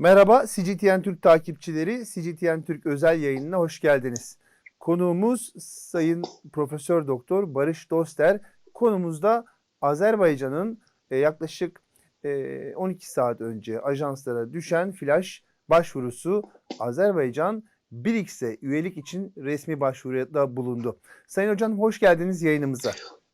Merhaba CGTN Türk takipçileri, CGTN Türk özel yayınına hoş geldiniz. Konuğumuz Sayın Profesör Doktor Barış Doster. Konumuzda Azerbaycan'ın e, yaklaşık e, 12 saat önce ajanslara düşen flash başvurusu Azerbaycan BRICS'e üyelik için resmi başvuruda bulundu. Sayın Hocam hoş geldiniz yayınımıza.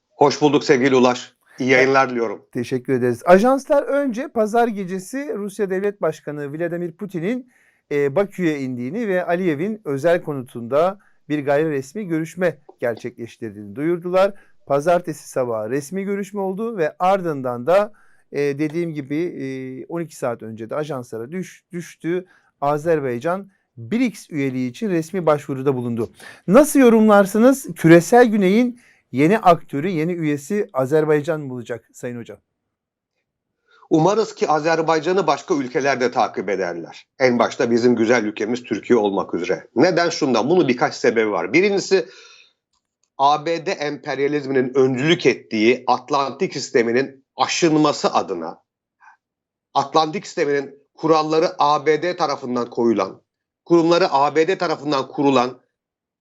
Hoş bulduk sevgili Ulaş. İyi yayınlar diliyorum. Teşekkür ederiz. Ajanslar önce pazar gecesi Rusya Devlet Başkanı Vladimir Putin'in e, Bakü'ye indiğini ve Aliyev'in özel konutunda bir gayri resmi görüşme gerçekleştirdiğini duyurdular. Pazartesi sabahı resmi görüşme oldu ve ardından da e, dediğim gibi e, 12 saat önce de ajanslara düş, düştü. Azerbaycan BRICS üyeliği için resmi başvuruda bulundu. Nasıl yorumlarsınız? Küresel Güney'in yeni aktörü, yeni üyesi Azerbaycan mı olacak Sayın Hocam? Umarız ki Azerbaycan'ı başka ülkeler de takip ederler. En başta bizim güzel ülkemiz Türkiye olmak üzere. Neden şundan? Bunun birkaç sebebi var. Birincisi ABD emperyalizminin öncülük ettiği Atlantik sisteminin aşınması adına Atlantik sisteminin kuralları ABD tarafından koyulan, kurumları ABD tarafından kurulan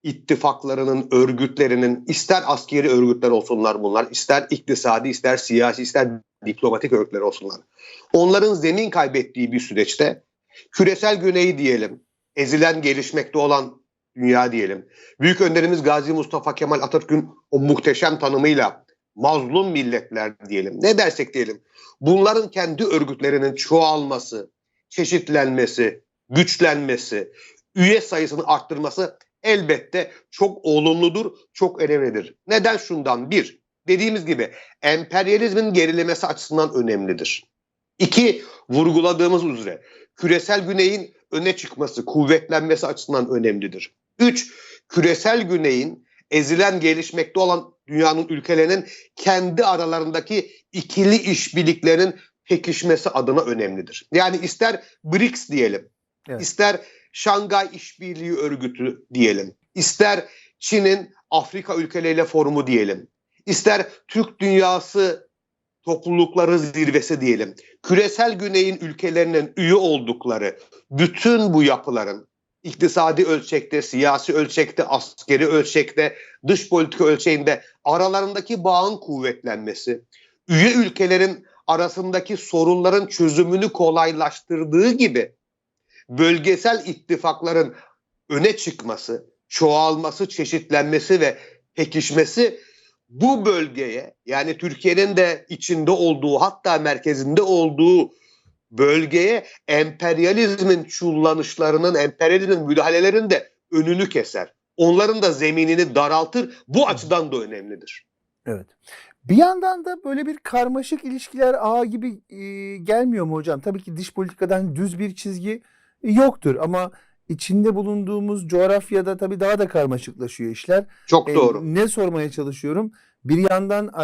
ittifaklarının, örgütlerinin ister askeri örgütler olsunlar bunlar, ister iktisadi, ister siyasi, ister diplomatik örgütler olsunlar. Onların zemin kaybettiği bir süreçte küresel güneyi diyelim, ezilen gelişmekte olan dünya diyelim. Büyük önderimiz Gazi Mustafa Kemal Atatürk'ün o muhteşem tanımıyla mazlum milletler diyelim. Ne dersek diyelim. Bunların kendi örgütlerinin çoğalması, çeşitlenmesi, güçlenmesi, üye sayısını arttırması elbette çok olumludur, çok önemlidir. Neden şundan? Bir, dediğimiz gibi emperyalizmin gerilemesi açısından önemlidir. İki, vurguladığımız üzere küresel güneyin öne çıkması, kuvvetlenmesi açısından önemlidir. Üç, küresel güneyin ezilen gelişmekte olan dünyanın ülkelerinin kendi aralarındaki ikili işbirliklerinin pekişmesi adına önemlidir. Yani ister BRICS diyelim, Evet. ister Şangay İşbirliği Örgütü diyelim, ister Çin'in Afrika ülkeleriyle forumu diyelim, ister Türk Dünyası Toplulukları Zirvesi diyelim. Küresel güneyin ülkelerinin üye oldukları bütün bu yapıların iktisadi ölçekte, siyasi ölçekte, askeri ölçekte, dış politika ölçeğinde aralarındaki bağın kuvvetlenmesi, üye ülkelerin arasındaki sorunların çözümünü kolaylaştırdığı gibi bölgesel ittifakların öne çıkması, çoğalması, çeşitlenmesi ve pekişmesi bu bölgeye yani Türkiye'nin de içinde olduğu hatta merkezinde olduğu bölgeye emperyalizmin çullanışlarının, emperyalizmin müdahalelerinin de önünü keser. Onların da zeminini daraltır. Bu açıdan da önemlidir. Evet. Bir yandan da böyle bir karmaşık ilişkiler ağı gibi e, gelmiyor mu hocam? Tabii ki dış politikadan düz bir çizgi yoktur ama içinde bulunduğumuz coğrafyada tabii daha da karmaşıklaşıyor işler. Çok E, doğru. ne sormaya çalışıyorum? Bir yandan e,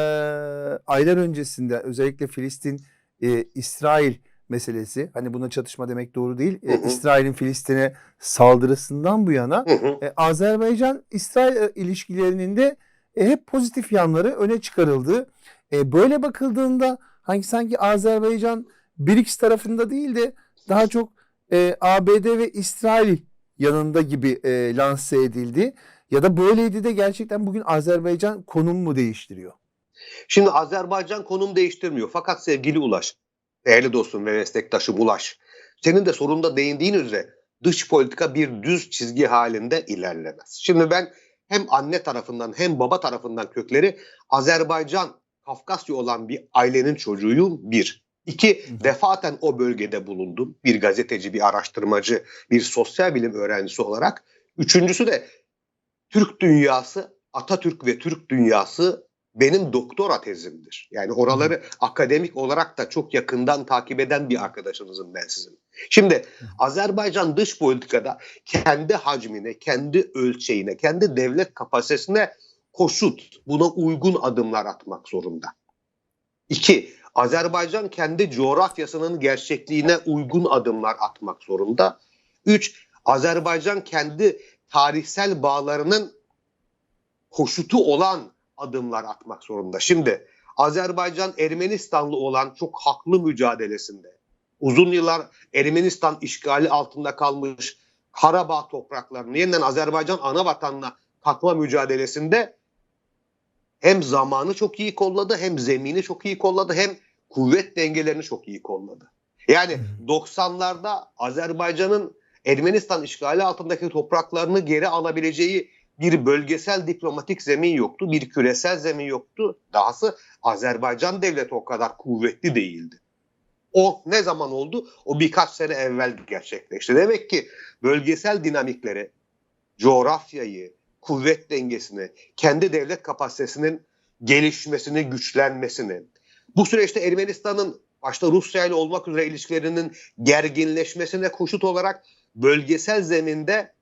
aylar öncesinde özellikle Filistin, e, İsrail meselesi hani buna çatışma demek doğru değil. E, Hı. İsrail'in Filistin'e saldırısından bu yana Hı hı. e, Azerbaycan-İsrail e, ilişkilerinin de e, hep pozitif yanları öne çıkarıldı. E, böyle bakıldığında hangi sanki Azerbaycan BRICS tarafında değil de daha çok e, ABD ve İsrail yanında gibi e, lanse edildi. Ya da böyleydi de gerçekten bugün Azerbaycan konum mu değiştiriyor? Şimdi Azerbaycan konum değiştirmiyor. Fakat sevgili Ulaş, değerli dostum ve meslektaşım Ulaş, senin de sorunda değindiğin üzere dış politika bir düz çizgi halinde ilerlemez. Şimdi ben hem anne tarafından hem baba tarafından kökleri Azerbaycan, Kafkasya olan bir ailenin çocuğuyum bir. İki, Hı hı. defaten o bölgede bulundum. Bir gazeteci, bir araştırmacı, bir sosyal bilim öğrencisi olarak. Üçüncüsü de Türk dünyası, Atatürk ve Türk dünyası benim doktora tezimdir. Yani oraları akademik olarak da çok yakından takip eden bir arkadaşınızım ben sizin. Şimdi Azerbaycan dış politikada kendi hacmine, kendi ölçeğine, kendi devlet kapasitesine koşut, buna uygun adımlar atmak zorunda. İki, Azerbaycan kendi coğrafyasının gerçekliğine uygun adımlar atmak zorunda. Üç, Azerbaycan kendi tarihsel bağlarının koşutu olan adımlar atmak zorunda. Şimdi Azerbaycan Ermenistanlı olan çok haklı mücadelesinde uzun yıllar Ermenistan işgali altında kalmış Karabağ topraklarını yeniden Azerbaycan ana vatanına katma mücadelesinde hem zamanı çok iyi kolladı hem zemini çok iyi kolladı hem kuvvet dengelerini çok iyi kolladı. Yani 90'larda Azerbaycan'ın Ermenistan işgali altındaki topraklarını geri alabileceği bir bölgesel diplomatik zemin yoktu, bir küresel zemin yoktu. Dahası Azerbaycan devleti o kadar kuvvetli değildi. O ne zaman oldu? O birkaç sene evvel gerçekleşti. Demek ki bölgesel dinamikleri, coğrafyayı, kuvvet dengesini, kendi devlet kapasitesinin gelişmesini, güçlenmesini, bu süreçte Ermenistan'ın başta Rusya ile olmak üzere ilişkilerinin gerginleşmesine koşut olarak bölgesel zeminde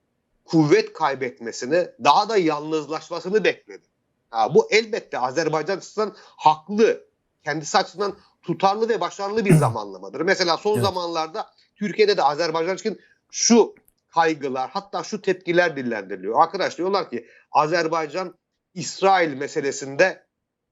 kuvvet kaybetmesini, daha da yalnızlaşmasını bekledi. Ha, bu elbette Azerbaycan açısından haklı, kendisi açısından tutarlı ve başarılı bir zamanlamadır. Mesela son Evet. zamanlarda Türkiye'de de Azerbaycan için şu kaygılar hatta şu tepkiler dillendiriliyor. Arkadaş diyorlar ki Azerbaycan İsrail meselesinde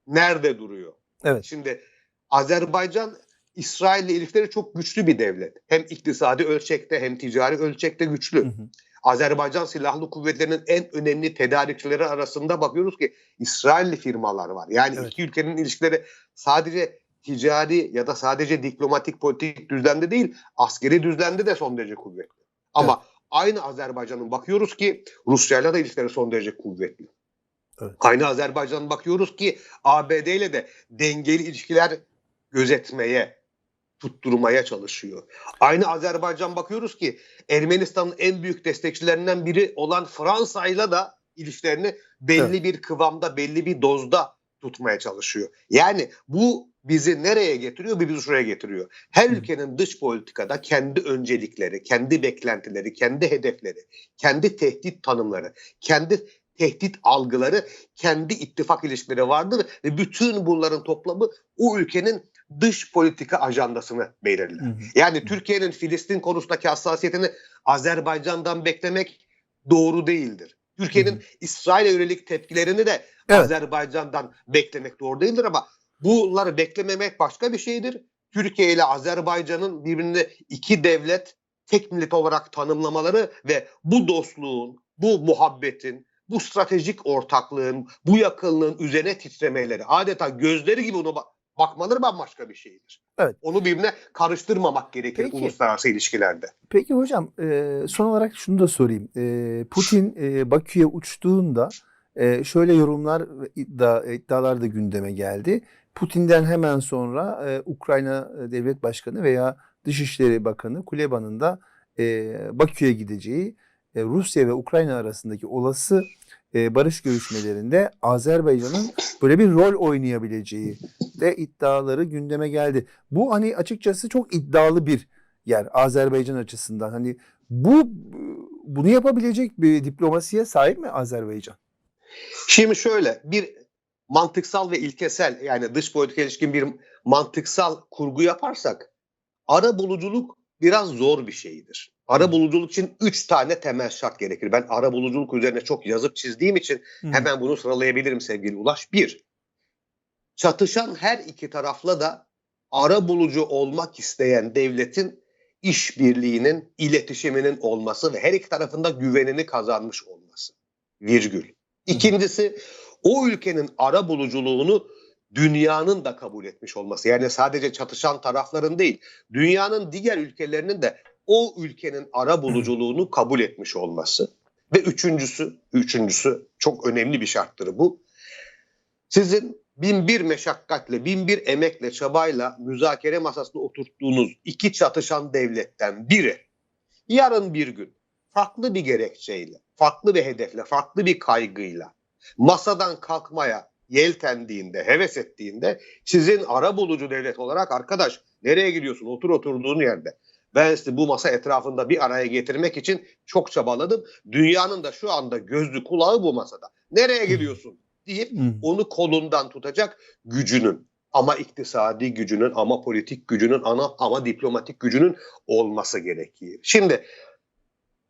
nerede duruyor? Evet. Şimdi Azerbaycan İsrail ile ilişkileri çok güçlü bir devlet. Hem iktisadi ölçekte hem ticari ölçekte güçlü. Hı hı. Azerbaycan Silahlı Kuvvetleri'nin en önemli tedarikçileri arasında bakıyoruz ki İsrailli firmalar var. Yani Evet. iki ülkenin ilişkileri sadece ticari ya da sadece diplomatik politik düzlemde değil askeri düzlemde de son derece kuvvetli. Ama aynı Azerbaycan'ın bakıyoruz ki Rusya'yla da ilişkileri son derece kuvvetli. Evet. Aynı Azerbaycan'ın bakıyoruz ki ABD ile de dengeli ilişkiler gözetmeye, tutturmaya çalışıyor. Aynı Azerbaycan bakıyoruz ki Ermenistan'ın en büyük destekçilerinden biri olan Fransa'yla da ilişkilerini belli bir kıvamda, belli bir dozda tutmaya çalışıyor. Yani bu bizi nereye getiriyor? Bir bizi şuraya getiriyor. Her ülkenin dış politikada kendi öncelikleri, kendi beklentileri, kendi hedefleri, kendi tehdit tanımları, kendi tehdit algıları, kendi ittifak ilişkileri vardır ve bütün bunların toplamı o ülkenin dış politika ajandasını belirler. Hı hı. Yani Türkiye'nin Filistin konusundaki hassasiyetini Azerbaycan'dan beklemek doğru değildir. Türkiye'nin İsrail'e yönelik tepkilerini de Evet. Azerbaycan'dan beklemek doğru değildir ama bunları beklememek başka bir şeydir. Türkiye ile Azerbaycan'ın birbirini iki devlet, tek millet olarak tanımlamaları ve bu dostluğun, bu muhabbetin, bu stratejik ortaklığın, bu yakınlığın üzerine titremeleri, adeta gözleri gibi bak- bakmaları bambaşka bir şeydir. Evet. Onu birbirine karıştırmamak gerekir Peki. uluslararası ilişkilerde. Peki hocam e, son olarak şunu da sorayım. E, Putin e, Bakü'ye uçtuğunda e, şöyle yorumlar iddia, iddialar da gündeme geldi. Putin'den hemen sonra e, Ukrayna Devlet Başkanı veya Dışişleri Bakanı Kuleba'nın da e, Bakü'ye gideceği, e, Rusya ve Ukrayna arasındaki olası e, barış görüşmelerinde Azerbaycan'ın böyle bir rol oynayabileceği de iddiaları gündeme geldi. Bu hani açıkçası çok iddialı bir yer Azerbaycan açısından. Hani bu bunu yapabilecek bir diplomasiye sahip mi Azerbaycan? Şimdi şöyle bir mantıksal ve ilkesel yani dış politika ilişkin bir mantıksal kurgu yaparsak ara buluculuk biraz zor bir şeydir. Ara buluculuk için üç tane temel şart gerekir. Ben ara buluculuk üzerine çok yazıp çizdiğim için hemen bunu sıralayabilirim sevgili Ulaş. Bir, çatışan her iki tarafla da ara bulucu olmak isteyen devletin işbirliğinin, iletişiminin olması ve her iki tarafında güvenini kazanmış olması. Virgül. İkincisi o ülkenin ara buluculuğunu dünyanın da kabul etmiş olması. Yani sadece çatışan tarafların değil, dünyanın diğer ülkelerinin de o ülkenin ara buluculuğunu kabul etmiş olması. Ve üçüncüsü, üçüncüsü çok önemli bir şarttır bu. Sizin bin bir meşakkatle, bin bir emekle, çabayla müzakere masasına oturttuğunuz iki çatışan devletten biri yarın bir gün farklı bir gerekçeyle, farklı bir hedefle, farklı bir kaygıyla masadan kalkmaya yeltendiğinde, heves ettiğinde sizin ara bulucu devlet olarak arkadaş nereye gidiyorsun otur oturduğun yerde. Ben sizi bu masa etrafında bir araya getirmek için çok çabaladım. Dünyanın da şu anda gözlü kulağı bu masada. Nereye gidiyorsun deyip onu kolundan tutacak gücünün ama iktisadi gücünün ama politik gücünün ana ama diplomatik gücünün olması gerekir. Şimdi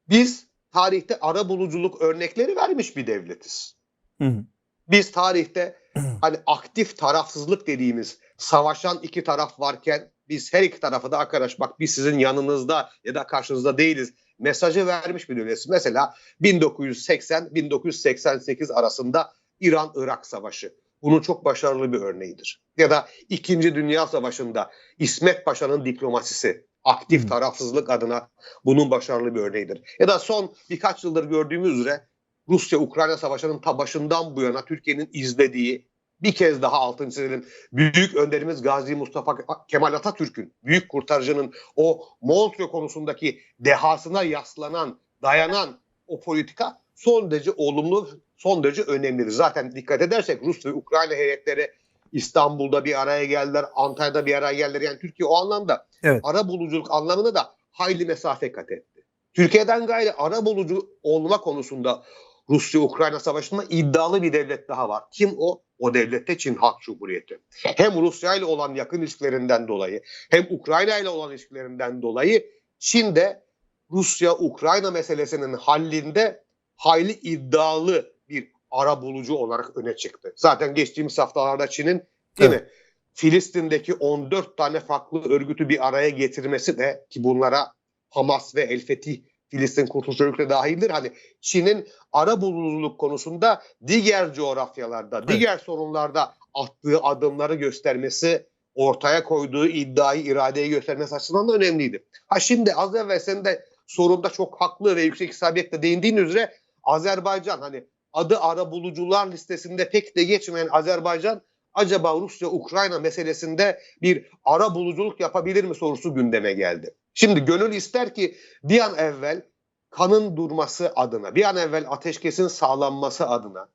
biz tarihte ara buluculuk örnekleri vermiş bir devletiz. Hı hı. Biz tarihte hani aktif tarafsızlık dediğimiz savaşan iki taraf varken biz her iki tarafı da arkadaş bak biz sizin yanınızda ya da karşınızda değiliz mesajı vermiş bir ülkesi. Mesela 1980-1988 arasında İran-Irak Savaşı. Bunun çok başarılı bir örneğidir. Ya da İkinci Dünya Savaşı'nda İsmet Paşa'nın diplomasisi, aktif Hmm. tarafsızlık adına bunun başarılı bir örneğidir. Ya da son birkaç yıldır gördüğümüz üzere Rusya-Ukrayna Savaşı'nın ta başından bu yana Türkiye'nin izlediği bir kez daha altını çizelim. Büyük önderimiz Gazi Mustafa Kemal Atatürk'ün, büyük kurtarıcının o Montreux konusundaki dehasına yaslanan, dayanan o politika son derece olumlu, son derece önemlidir. Zaten dikkat edersek Rus ve Ukrayna heyetleri İstanbul'da bir araya geldiler, Antalya'da bir araya geldiler. Yani Türkiye o anlamda Evet. ara buluculuk anlamında da hayli mesafe kat etti. Türkiye'den gayrı ara bulucu olma konusunda Rusya-Ukrayna savaşında iddialı bir devlet daha var. Kim o? O devlet de Çin Halk Cumhuriyeti. Hem Rusya ile olan yakın ilişkilerinden dolayı hem Ukrayna ile olan ilişkilerinden dolayı Çin de Rusya-Ukrayna meselesinin hallində hayli iddialı bir ara bulucu olarak öne çıktı. Zaten geçtiğimiz haftalarda Çin'in değil mi? Filistin'deki 14 tane farklı örgütü bir araya getirmesi de ki bunlara Hamas ve El Fetih Filistin Kurtuluş Örgütü dahildir. Hani Çin'in ara buluculuk konusunda diğer coğrafyalarda, Evet. diğer sorunlarda attığı adımları göstermesi, ortaya koyduğu iddiayı, iradeyi göstermesi açısından da önemliydi. Ha şimdi az evvel senin de sorunda çok haklı ve yüksek isabetle değindiğin üzere Azerbaycan hani adı ara bulucular listesinde pek de geçmeyen Azerbaycan acaba Rusya-Ukrayna meselesinde bir ara buluculuk yapabilir mi sorusu gündeme geldi. Şimdi gönül ister ki bir an evvel kanın durması adına, bir an evvel ateşkesin sağlanması adına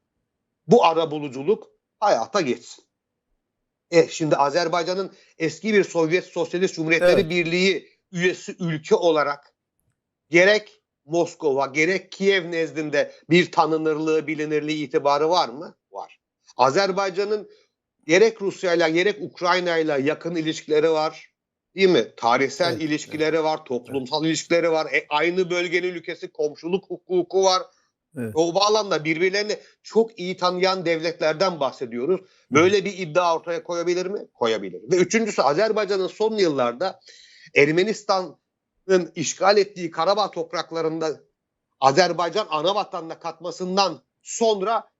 bu ara buluculuk hayata geçsin. E şimdi Azerbaycan'ın eski bir Sovyet Sosyalist Cumhuriyetleri Evet. Birliği üyesi ülke olarak gerek Moskova gerek Kiev nezdinde bir tanınırlığı, bilinirliği, itibarı var mı? Var. Azerbaycan'ın gerek Rusya ile gerek Ukrayna ile yakın ilişkileri var. Değil mi? Tarihsel Evet, ilişkileri var, toplumsal ilişkileri var. E, aynı bölgenin ülkesi, komşuluk hukuku var. Evet. O bağlamda birbirlerini çok iyi tanıyan devletlerden bahsediyoruz. Böyle bir iddia ortaya koyabilir mi? Koyabilir. Ve üçüncüsü Azerbaycan'ın son yıllarda Ermenistan'ın işgal ettiği Karabağ topraklarında Azerbaycan ana vatanına katmasından sonra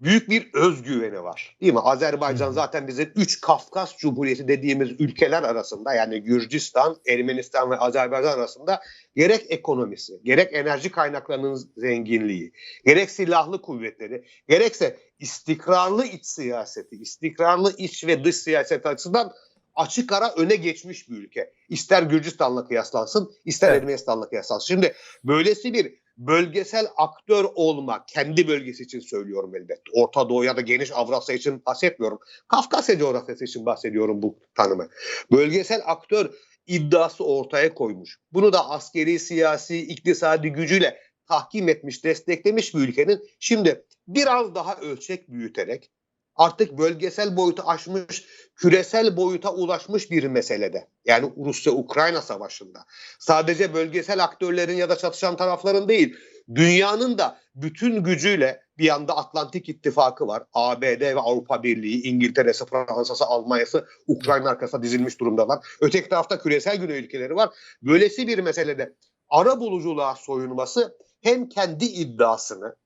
büyük bir özgüveni var. Değil mi? Azerbaycan zaten bizim üç Kafkas Cumhuriyeti dediğimiz ülkeler arasında yani Gürcistan, Ermenistan ve Azerbaycan arasında gerek ekonomisi, gerek enerji kaynaklarının zenginliği, gerek silahlı kuvvetleri, gerekse istikrarlı iç siyaseti, istikrarlı iç ve dış siyaset açısından açık ara öne geçmiş bir ülke. İster Gürcistan'la kıyaslansın, ister Evet. Ermenistan'la kıyaslansın. Şimdi böylesi bir bölgesel aktör olma, kendi bölgesi için söylüyorum elbette. Orta Doğu ya da geniş Avrasya için bahsetmiyorum. Kafkasya coğrafyası için bahsediyorum bu tanımı. Bölgesel aktör iddiası ortaya koymuş. Bunu da askeri, siyasi, iktisadi gücüyle tahkim etmiş, desteklemiş bir ülkenin şimdi biraz daha ölçek büyüterek artık bölgesel boyutu aşmış, küresel boyuta ulaşmış bir meselede. Yani Rusya-Ukrayna savaşında. Sadece bölgesel aktörlerin ya da çatışan tarafların değil, dünyanın da bütün gücüyle bir yanda Atlantik İttifakı var. ABD ve Avrupa Birliği, İngiltere'si, Fransa'sı, Almanya'sı Ukrayna arkasına dizilmiş durumdalar. Öteki tarafta küresel güney ülkeleri var. Böylesi bir meselede ara buluculuğa soyunması hem kendi iddiasını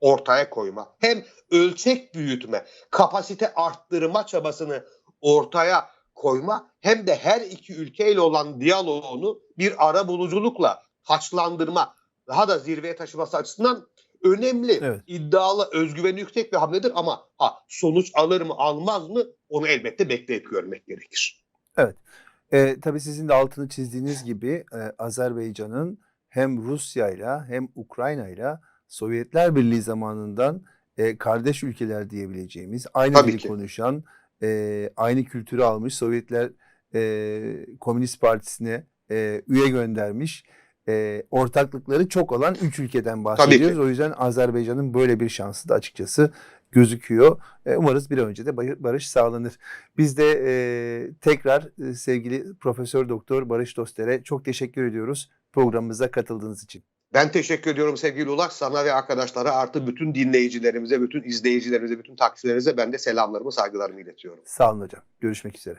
ortaya koyma, hem ölçek büyütme, kapasite arttırma çabasını ortaya koyma hem de her iki ülkeyle olan diyaloğunu bir ara buluculukla taçlandırma, daha da zirveye taşıması açısından önemli, Evet. iddialı, özgüveni yüksek bir hamledir ama ha, sonuç alır mı almaz mı onu elbette bekleyip görmek gerekir. E, tabii sizin de altını çizdiğiniz gibi e, Azerbaycan'ın hem Rusya'yla hem Ukrayna'yla Sovyetler Birliği zamanından e, kardeş ülkeler diyebileceğimiz, aynı Tabii dili ki. konuşan, e, aynı kültürü almış Sovyetler e, Komünist Partisi'ne e, üye göndermiş, e, ortaklıkları çok olan üç ülkeden bahsediyoruz. O yüzden Azerbaycan'ın böyle bir şansı da açıkçası gözüküyor. E, umarız bir an önce de barış sağlanır. Biz de e, tekrar e, sevgili Profesör Doktor Barış Doster'e çok teşekkür ediyoruz programımıza katıldığınız için. Ben teşekkür ediyorum sevgili Ulaş. Sana ve arkadaşlara artı bütün dinleyicilerimize, bütün izleyicilerimize, bütün takipçilerimize ben de selamlarımı, saygılarımı iletiyorum. Sağ olun hocam. Görüşmek üzere.